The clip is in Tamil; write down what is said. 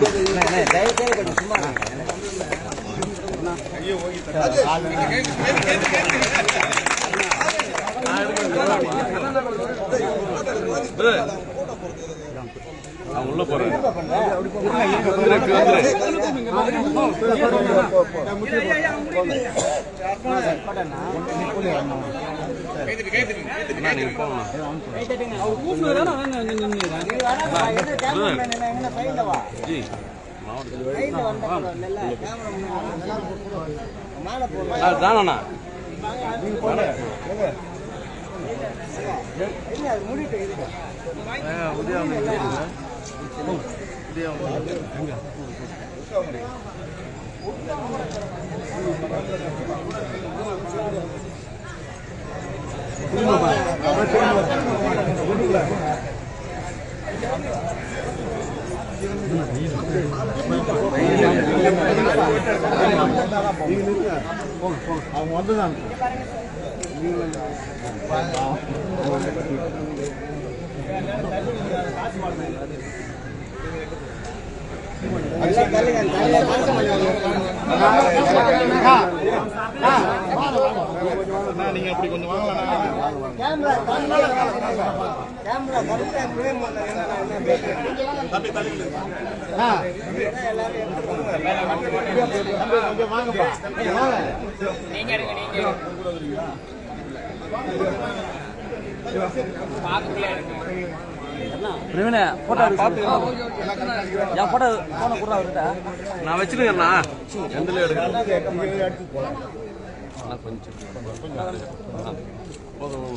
கொடுங்க நான் உள்ள போறேன். வந்துரு, இப்படி வந்துரு. அண்ணா, நீங்க அவங்க வந்துதான் நீங்க அப்படி கொஞ்சம் வாங்கலாம். கொஞ்சம் பிரவீன போட்டோ என் போட்டோ போன கூட அவர்கிட்ட. நான் வச்சிருக்கேண்ணா எந்தில எடுக்க அண்ணா, கொஞ்சம் போதும்.